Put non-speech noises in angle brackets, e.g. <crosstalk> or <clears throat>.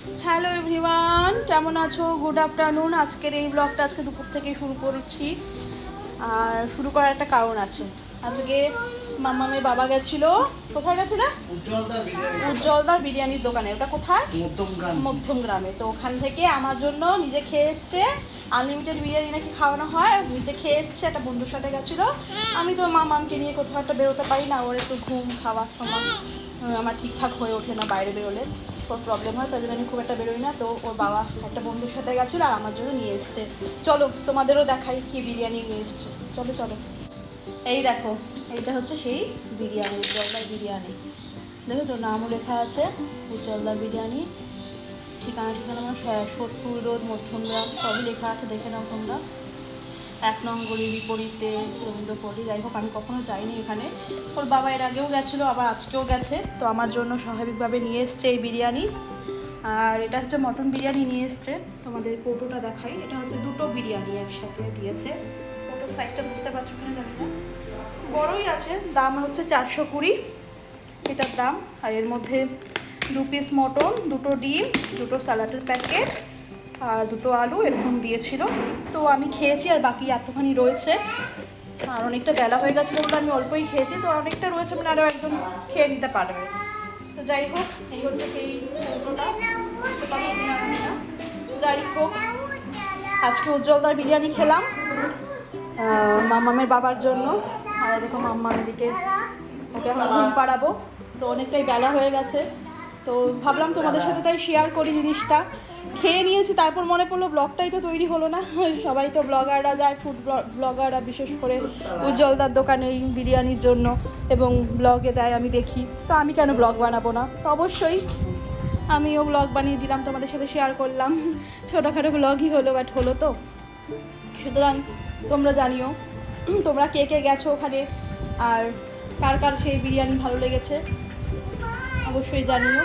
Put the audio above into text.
Hello everyone কেমন আছো? Good afternoon. আজকের এই ব্লগটা আজকে দুপুর থেকেই শুরু করছি। আর শুরু করার একটা কারণ আছে। আজকে মামামের বাবা গেছিল। কোথায় গেছিল? উজ্জ্বলদা উজ্জ্বলদার বিরিয়ানির দোকানে। ওটা কোথায়? মধ্যম গ্রামে তো ওখান থেকে আমার জন্য নিজে খেয়ে এসছে। আনলিমিটেড বিরিয়ানি নাকি খাওয়ানো হয়। নিজে খেয়ে এসছে একটা বন্ধুর সাথে গেছিল। আমি তো মামামকে নিয়ে কোথাও একটা বেরোতে পারি না। ওর একটু ঘুম খাওয়ার সময়। আমার ঠিকঠাক হয়ে ওঠে না বাইরে বেরোলে। প্রবলেম হয় তাই জন্য আমি খুব একটা বেরোই না। তো ওর বাবা একটা বন্ধুর সাথে গেছিল আর আমার জন্য নিয়ে এসছে। চলো, তোমাদেরও দেখাই কি বিরিয়ানি নিয়ে এসছে। চলো চলো। এই দেখো, এইটা হচ্ছে সেই বিরিয়ানি, উজ্জ্বলদার বিরিয়ানি। দেখেছ? নামও লেখা আছে, উজ্জ্বলদার বিরিয়ানি। ঠিকানা ঠিকানা আমার সোদপুর রোড, মধ্যমগ্রাম, সবই লেখা আছে, দেখে নাও তোমরা। এক নং বিপরীতে রবীন্দ্রপল্লী যাই হোক, আমি কখনো যাইনি এখানে। ওর বাবা এর আগেও গেছিল, আবার আজকেও গেছে। তো আমার জন্য স্বাভাবিকভাবে নিয়ে এসছে এই বিরিয়ানি। আর এটা হচ্ছে মটন বিরিয়ানি নিয়ে এসছে। তোমাদের কৌটোটা দেখাই। এটা হচ্ছে দুটো বিরিয়ানি একসাথে দিয়েছে। কৌটোর সাইজটা বুঝতে পারছ কিনা জানি না। বড়ই আছে, দাম হচ্ছে চারশো কুড়ি। এটার দাম। আর এর মধ্যে দু পিস মটন, দুটো ডিম, দুটো স্যালাডের প্যাকেট আর দুটো আলু এরকম দিয়েছিল। তো আমি খেয়েছি আর বাকি এতখানি রয়েছে। আর অনেকটা বেলা হয়ে গেছিল বলে আমি অল্পই খেয়েছি, তো অনেকটা রয়েছে মানে আরও একদম খেয়ে নিতে পারবে। তো যাই হোক, এই হচ্ছে সেই। যাই হোক, আজকে উজ্জ্বলদার বিরিয়ানি খেলাম মামামের বাবার জন্য। আর দেখো মাম্মা এদিকে ওকে এখন ঘুম পাড়াবো। তো অনেকটাই বেলা হয়ে গেছে। তো ভাবলাম তোমাদের সাথে তাই শেয়ার করি জিনিসটা। খেয়ে নিয়েছি, তারপর মনে পড়ল ব্লগটাই তো তৈরি হলো না। <laughs> সবাই তো ব্লগাররা যায় ফুড ব্লগাররা বিশেষ করে উজ্জ্বলদার দোকানে এই বিরিয়ানির জন্য এবং ব্লগে দেয় আমি দেখি। তো আমি কেন ব্লগ বানাবো না? তো অবশ্যই আমিও ব্লগ বানিয়ে দিলাম, তোমাদের সাথে শেয়ার করলাম। <laughs> ছোটোখাটো ব্লগই হলো বাট হলো তো। সুতরাং তোমরা জানিও, <clears throat> তোমরা কে কে গেছো ওখানে? আর কার কার সেই বিরিয়ানি ভালো লেগেছে? অবশ্যই জানিও।